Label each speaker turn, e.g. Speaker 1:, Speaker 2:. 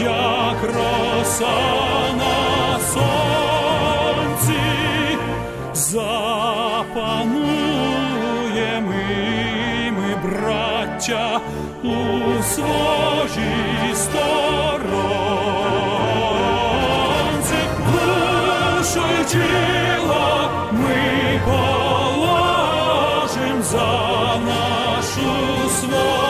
Speaker 1: як роса на сонці, запануємо і ми, браття, у своїй сторонці, душу ми положим за нашу свободу